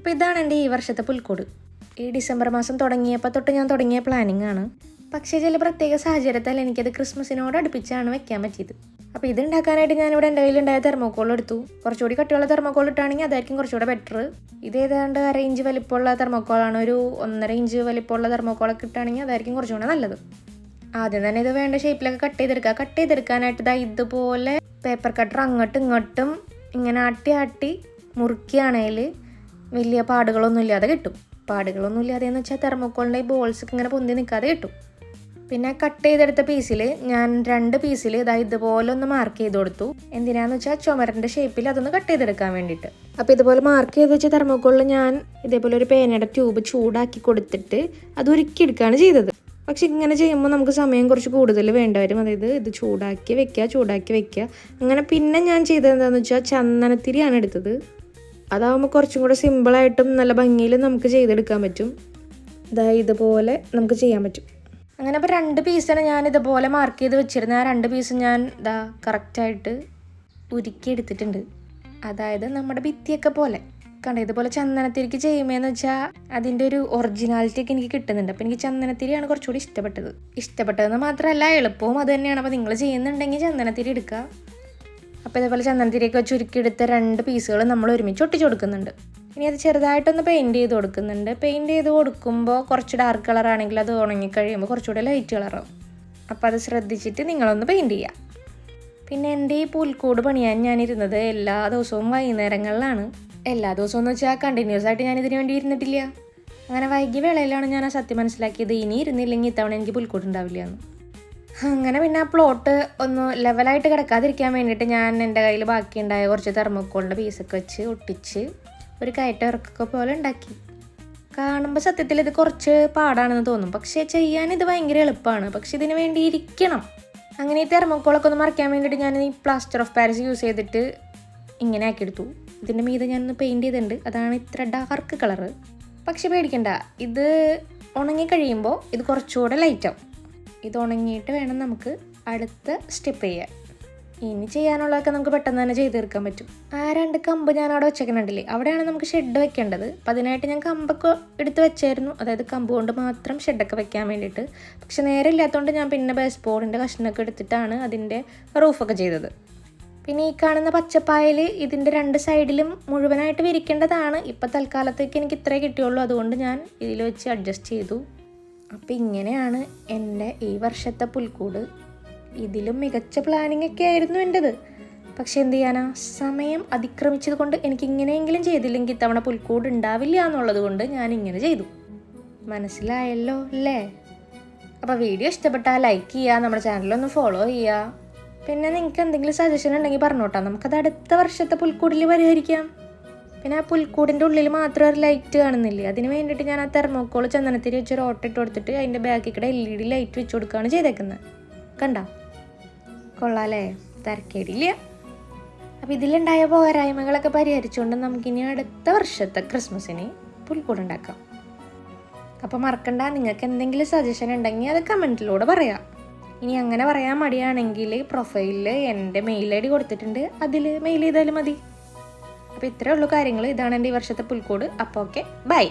അപ്പോൾ ഇതാണ് എന്റെ ഈ വർഷത്തെ പുൽക്കൂട്. ഈ ഡിസംബർ മാസം തുടങ്ങിയപ്പോൾ തൊട്ട് ഞാൻ തുടങ്ങിയ പ്ലാനിങ് ആണ്. പക്ഷേ ചില പ്രത്യേക സാഹചര്യത്താൽ എനിക്കത് ക്രിസ്മസിനോട് അടുപ്പിച്ചാണ് വെക്കാൻ പറ്റിയത്. അപ്പോൾ ഇത് ഉണ്ടാക്കാനായിട്ട് ഞാനിവിടെ എന്റെ കയ്യിലുണ്ടായ തെർമോക്കോൾ എടുത്തു. കുറച്ചുകൂടി കട്ടിയുള്ള തെർമോക്കോൾ ഇട്ടാണെങ്കിൽ അതായിരിക്കും കുറച്ചുകൂടെ ബെറ്റർ ഇത് ഏതാണ്ട് അര ഇഞ്ച് വലിപ്പമുള്ള തെർമോക്കോളാണ് ഒരു ഒന്നര ഇഞ്ച് വലിപ്പമുള്ള തെർമോക്കോളൊക്കെ ഇട്ടാണെങ്കിൽ അതായിരിക്കും കുറച്ചുകൂടെ നല്ലത്. ആദ്യം തന്നെ ഇത് വേണ്ട ഷേപ്പിലൊക്കെ കട്ട് ചെയ്തെടുക്കുക. കട്ട് ചെയ്തെടുക്കാനായിട്ട് ഇതാ ഇതുപോലെ പേപ്പർ കട്ടർ അങ്ങോട്ടും ഇങ്ങോട്ടും ഇങ്ങനെ ആട്ടി ആട്ടി മുറുക്കിയാണെങ്കിൽ വലിയ പാടുകളൊന്നും ഇല്ലാതെ കിട്ടും. പാടുകളൊന്നും ഇല്ലാതെ എന്ന് വെച്ചാൽ തെർമോക്കോളിന്റെ ഈ ബോൾസ് ഇങ്ങനെ പൊന്തി നിൽക്കാതെ കിട്ടും. പിന്നെ കട്ട് ചെയ്തെടുത്ത പീസിൽ ഞാൻ രണ്ട് പീസിൽ ഇതാ ഇതുപോലെ ഒന്ന് മാർക്ക് ചെയ്ത് കൊടുത്തു. എന്തിനാന്ന് വെച്ചാൽ ചുമരന്റെ ഷേപ്പിൽ അതൊന്ന് കട്ട് ചെയ്തെടുക്കാൻ വേണ്ടിയിട്ട്. അപ്പോൾ ഇതുപോലെ മാർക്ക് ചെയ്ത് വെച്ച തെർമോക്കോളിൽ ഞാൻ ഇതേപോലെ ഒരു പേനയുടെ ട്യൂബ് ചൂടാക്കി കൊടുത്തിട്ട് അത് ഉരുക്കിയെടുക്കുകയാണ് ചെയ്തത്. പക്ഷെ ഇങ്ങനെ ചെയ്യുമ്പോൾ നമുക്ക് സമയം കുറച്ച് കൂടുതൽ വേണ്ട വരും. അതായത് ഇത് ചൂടാക്കി വെക്കുക ചൂടാക്കി വെക്കുക. അങ്ങനെ പിന്നെ ഞാൻ ചെയ്തത് എന്താണെന്ന് വെച്ചാൽ ചന്ദനത്തിരിയാണ് എടുത്തത്. അതാവുമ്പോൾ കുറച്ചും കൂടെ സിമ്പിളായിട്ടും നല്ല ഭംഗിയിൽ നമുക്ക് ചെയ്തെടുക്കാൻ പറ്റും. ഇതാ ഇതുപോലെ നമുക്ക് ചെയ്യാൻ പറ്റും. അങ്ങനെ അപ്പോൾ രണ്ട് പീസാണ് ഞാൻ ഇതുപോലെ മാർക്ക് ചെയ്ത് വെച്ചിരുന്നത് ആ രണ്ട് പീസ് ഞാൻ ഇതാ കറക്റ്റായിട്ട് ഉരുക്കി എടുത്തിട്ടുണ്ട് അതായത് നമ്മുടെ ഭിത്തിയൊക്കെ പോലെ. കണ്ട? ഇതുപോലെ ചന്ദനത്തിരിക്ക് ചെയ്യുമ്പോന്ന് വെച്ചാൽ അതിന്റെ ഒരു ഒറിജിനാലിറ്റി ഒക്കെ എനിക്ക് കിട്ടുന്നുണ്ട്. അപ്പോൾ എനിക്ക് ചന്ദനത്തിരിയാണ് കുറച്ചുകൂടി ഇഷ്ടപ്പെട്ടത്. ഇഷ്ടപ്പെട്ടതെന്ന് മാത്രമല്ല എളുപ്പവും അത് തന്നെയാണ്. അപ്പോൾ നിങ്ങൾ ചെയ്യുന്നുണ്ടെങ്കിൽ ചന്ദനത്തിരി എടുക്കുക. അപ്പോൾ ഇതേപോലെ ചന്ദനത്തിരിയൊക്കെ വെച്ച് ഉരുക്കിയെടുത്ത രണ്ട് പീസുകൾ നമ്മൾ ഒരുമിച്ച് ഒട്ടിച്ച് കൊടുക്കുന്നുണ്ട്. ഇനി അത് ചെറുതായിട്ടൊന്ന് പെയിന്റ് ചെയ്ത് കൊടുക്കുന്നുണ്ട്. പെയിന്റ് ചെയ്ത് കൊടുക്കുമ്പോൾ കുറച്ച് ഡാർക്ക് കളർ ആണെങ്കിൽ അത് ഉണങ്ങിക്കഴിയുമ്പോൾ കുറച്ചുകൂടെ ലൈറ്റ് കളറാവും അപ്പോൾ അത് ശ്രദ്ധിച്ചിട്ട് നിങ്ങളൊന്ന് പെയിന്റ് ചെയ്യുക പിന്നെ എന്റെ ഈ പുൽക്കൂട് പണിയാൻ ഞാനിരുന്നത് എല്ലാ ദിവസവും വൈകുന്നേരങ്ങളിലാണ്. എല്ലാ ദിവസവും എന്ന് വെച്ചാൽ കണ്ടിന്യൂസ് ആയിട്ട് ഞാൻ ഇതിനു വേണ്ടി ഇരുന്നിട്ടില്ല. അങ്ങനെ വൈകിയ വേളയിലാണ് ഞാൻ ആ സത്യം മനസ്സിലാക്കിയത്. ഇനി ഇരുന്നില്ലെങ്കിൽ ഇത്തവണ എനിക്ക് പുൽക്കൂട് ഉണ്ടാവില്ല എന്ന്. അങ്ങനെ പിന്നെ ആ പ്ലോട്ട് ഒന്ന് ലെവലായിട്ട് കിടക്കാതിരിക്കാൻ വേണ്ടിയിട്ട് ഞാൻ എന്റെ കയ്യിൽ ബാക്കിയുണ്ടായ കുറച്ച് തെർമോക്കോളിന്റെ പീസൊക്കെ വെച്ച് ഒട്ടിച്ച് ഒരു കയറ്റ ഇറക്കൊക്കെ പോലെ ഉണ്ടാക്കി. കാണുമ്പോൾ സത്യത്തിൽ ഇത് കുറച്ച് പാടാണെന്ന് തോന്നും. പക്ഷേ ചെയ്യാൻ ഇത് ഭയങ്കര എളുപ്പമാണ്. പക്ഷെ ഇതിന് വേണ്ടി ഇരിക്കണം. അങ്ങനെ ഈ തെർമോക്കോളൊക്കെ ഒന്ന് മറിക്കാൻ വേണ്ടിയിട്ട് ഞാൻ ഈ പ്ലാസ്റ്റർ ഓഫ് പാരീസ് യൂസ് ചെയ്തിട്ട് ഇങ്ങനെ ആക്കിയെടുത്തു. ഇതിന്റെ മീതെ ഞാനൊന്ന് പെയിന്റ് ചെയ്തിട്ടുണ്ട്. അതാണ് ഇത്ര ഡാർക്ക് കളറ് പക്ഷെ പേടിക്കണ്ട. ഇത് ഉണങ്ങി കഴിയുമ്പോൾ ഇത് കുറച്ചുകൂടെ ലൈറ്റ് ആവും. ഇത് ഉണങ്ങിയിട്ട് വേണം നമുക്ക് അടുത്ത സ്റ്റെപ്പ് ചെയ്യാൻ. ഇനി ചെയ്യാനുള്ളതൊക്കെ നമുക്ക് പെട്ടെന്ന് തന്നെ ചെയ്ത് തീർക്കാൻ പറ്റും. ആ രണ്ട് കമ്പ് ഞാൻ അവിടെ വെച്ചേക്കുന്നുണ്ടല്ലേ അവിടെയാണ് നമുക്ക് ഷെഡ് വെക്കേണ്ടത്. അപ്പം അതിനായിട്ട് ഞാൻ കമ്പൊക്കെ എടുത്ത് വെച്ചായിരുന്നു. അതായത് കമ്പ് കൊണ്ട് മാത്രം ഷെഡൊക്കെ വെക്കാൻ വേണ്ടിയിട്ട്. പക്ഷെ നേരെ ഇല്ലാത്തതുകൊണ്ട് ഞാൻ പിന്നെ ബേസ് ബോർഡിന്റെ കഷ്ണമൊക്കെ എടുത്തിട്ടാണ് അതിന്റെ റൂഫൊക്കെ ചെയ്തത്. പിന്നെ ഈ കാണുന്ന പച്ചപ്പായൽ ഇതിന്റെ രണ്ട് സൈഡിലും മുഴുവനായിട്ട് വിരിക്കേണ്ടതാണ്. ഇപ്പം തൽക്കാലത്തേക്ക് എനിക്ക് ഇത്രേ കിട്ടിയുള്ളൂ. അതുകൊണ്ട് ഞാൻ ഇതിൽ വെച്ച് അഡ്ജസ്റ്റ് ചെയ്തു. അപ്പം ഇങ്ങനെയാണ് എന്റെ ഈ വർഷത്തെ പുൽക്കൂട്. ഇതിലും മികച്ച പ്ലാനിങ് ഒക്കെ ആയിരുന്നു എന്റെത് പക്ഷെ എന്ത് ചെയ്യാനാ? സമയം അതിക്രമിച്ചത് കൊണ്ട് എനിക്ക് ഇങ്ങനെയെങ്കിലും ചെയ്തില്ലെങ്കിൽ ഇത്തവണ പുൽക്കൂട് ഉണ്ടാവില്ല എന്നുള്ളത് കൊണ്ട് ഞാൻ ഇങ്ങനെ ചെയ്തു. മനസ്സിലായല്ലോ അല്ലേ? അപ്പോൾ വീഡിയോ ഇഷ്ടപ്പെട്ടാൽ ലൈക്ക് ചെയ്യുക നമ്മുടെ ചാനലൊന്ന് ഫോളോ ചെയ്യുക പിന്നെ നിങ്ങൾക്ക് എന്തെങ്കിലും സജഷൻ ഉണ്ടെങ്കിൽ പറഞ്ഞോട്ടാ. നമുക്കത് അടുത്ത വർഷത്തെ പുൽക്കൂടിൽ പരിഹരിക്കാം. പിന്നെ ആ പുൽക്കൂടിന്റെ ഉള്ളിൽ മാത്രം ഒരു ലൈറ്റ് കാണുന്നില്ലേ? അതിന് വേണ്ടിയിട്ട് ഞാൻ ആ തെർമോക്കോൾ ചന്ദനത്തിരി വെച്ചൊരു ഓട്ട ഇട്ട് കൊടുത്തിട്ട് അതിന്റെ ബാക്കിൽ കൂടെ എൽ ഇ ഡി ലൈറ്റ് വെച്ച് കൊടുക്കുകയാണ് ചെയ്തേക്കുന്നത് കണ്ട? കൊള്ളാലേ തിരക്കേടില്ല. അപ്പോൾ ഇതിലുണ്ടായ പോരായ്മകളൊക്കെ പരിഹരിച്ചുകൊണ്ട് നമുക്കിനി അടുത്ത വർഷത്തെ ക്രിസ്മസിന് പുൽക്കൂട് ഉണ്ടാക്കാം. അപ്പോൾ മറക്കണ്ട നിങ്ങൾക്ക് എന്തെങ്കിലും സജഷൻ ഉണ്ടെങ്കിൽ അത് കമന്റിലൂടെ പറയാം. ഇനി അങ്ങനെ പറയാൻ മടിയാണെങ്കിൽ പ്രൊഫൈലിൽ എന്റെ മെയിൽ ഐ ഡി കൊടുത്തിട്ടുണ്ട്. അതിൽ മെയിൽ ചെയ്താലും മതി. അപ്പോൾ ഇത്രയേ ഉള്ളൂ കാര്യങ്ങൾ ഇതാണ് എന്റെ ഈ വർഷത്തെ പുൽക്കൂട്. അപ്പോൾ ഓക്കെ ബൈ